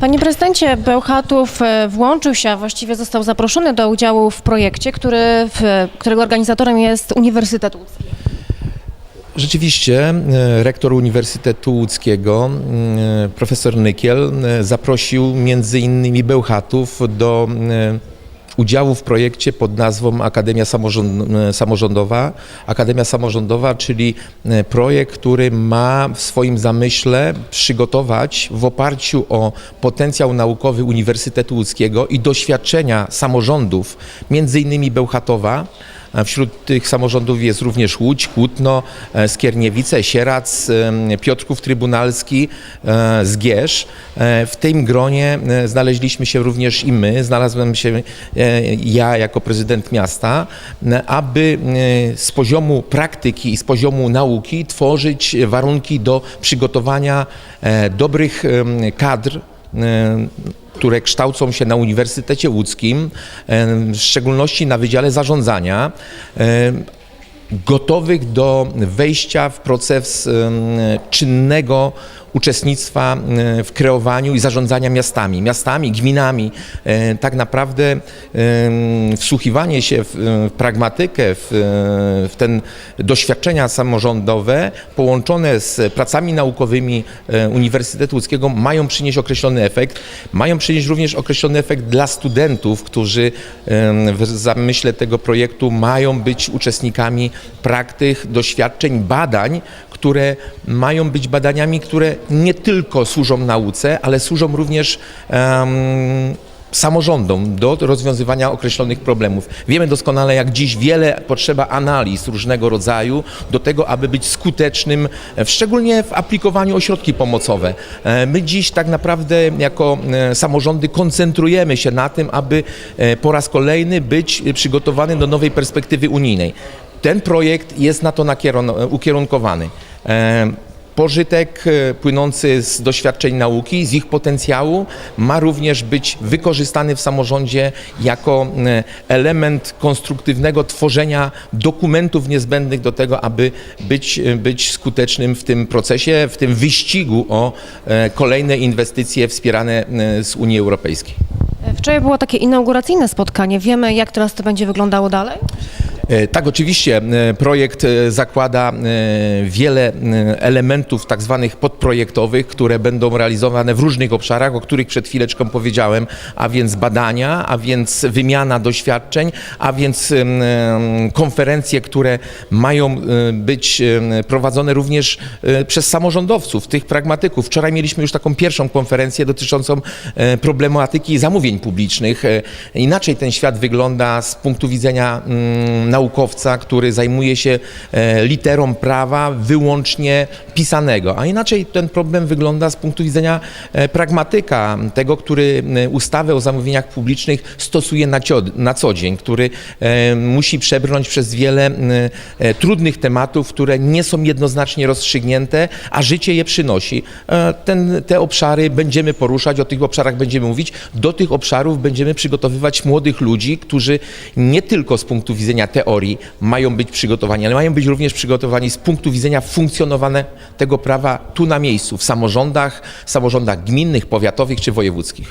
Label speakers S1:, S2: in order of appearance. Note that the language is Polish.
S1: Panie prezydencie, Bełchatów e, włączył się, a właściwie został zaproszony do udziału w projekcie, który, którego organizatorem jest Uniwersytet Łódzki.
S2: Rzeczywiście e, rektor Uniwersytetu Łódzkiego, e, profesor Nykiel, zaprosił między innymi Bełchatów do udziału w projekcie pod nazwą Akademia e, Samorządowa. Akademia Samorządowa, czyli e, projekt, który ma w swoim zamyśle przygotować w oparciu o potencjał naukowy Uniwersytetu Łódzkiego i doświadczenia samorządów, między innymi Bełchatowa, Wśród tych samorządów jest również Łódź, Kłutno, e, Skierniewice, Sierac, em, Piotrków Trybunalski, e, Zgierz. E, W tym gronie e, znaleźliśmy się również i my, znalazłem się e, ja jako prezydent miasta, e, aby e, z poziomu praktyki i z poziomu nauki tworzyć warunki do przygotowania e, dobrych kadr e, które kształcą się na Uniwersytecie Łódzkim, w szczególności na Wydziale Zarządzania, gotowych do wejścia w proces czynnego uczestnictwa e, w kreowaniu i zarządzania miastami, miastami, gminami. E, Tak naprawdę wsłuchiwanie się w pragmatykę, w, w ten doświadczenia samorządowe połączone z pracami naukowymi e, Uniwersytetu Łódzkiego mają przynieść określony efekt. Mają przynieść również określony efekt dla studentów, którzy w zamyśle tego projektu mają być uczestnikami praktyk, doświadczeń, badań, które mają być badaniami, które nie tylko służą nauce, ale służą również em, samorządom do rozwiązywania określonych problemów. Wiemy doskonale, jak dziś wiele potrzeba analiz różnego rodzaju do tego, aby być skutecznym, e, szczególnie w aplikowaniu o środki pomocowe. E, My dziś tak naprawdę jako e, samorządy koncentrujemy się na tym, aby po raz kolejny być przygotowany do nowej perspektywy unijnej. Ten projekt jest na to ukierunkowany. E, Pożytek e, płynący z doświadczeń nauki, z ich potencjału ma również być wykorzystany w samorządzie jako e, element konstruktywnego tworzenia dokumentów niezbędnych do tego, aby być, być skutecznym w tym procesie, w tym wyścigu o kolejne inwestycje wspierane z Unii Europejskiej.
S1: Wczoraj było takie inauguracyjne spotkanie. Wiemy, jak teraz to będzie wyglądało dalej?
S2: E, Tak, oczywiście e, projekt e, zakłada wiele elementów tak zwanych podprojektowych, które będą realizowane w różnych obszarach, o których przed chwileczką powiedziałem, a więc badania, a więc wymiana doświadczeń, a więc konferencje, które mają być prowadzone również przez samorządowców, tych pragmatyków. Wczoraj mieliśmy już taką pierwszą konferencję dotyczącą problematyki zamówień publicznych. Inaczej ten świat wygląda z punktu widzenia mm, naukowca, który zajmuje się e, literą prawa wyłącznie pisanego, a inaczej ten problem wygląda z punktu widzenia e, pragmatyka, tego, który e, ustawę o zamówieniach publicznych stosuje na, na co dzień, który musi przebrnąć przez wiele trudnych tematów, które nie są jednoznacznie rozstrzygnięte, a życie je przynosi. Ten, te obszary będziemy poruszać, o tych obszarach będziemy mówić. Do tych obszarów będziemy przygotowywać młodych ludzi, którzy nie tylko z punktu widzenia teorii mają być przygotowani, ale mają być również przygotowani z punktu widzenia funkcjonowania tego prawa tu na miejscu, w samorządach, samorządach gminnych, powiatowych czy wojewódzkich.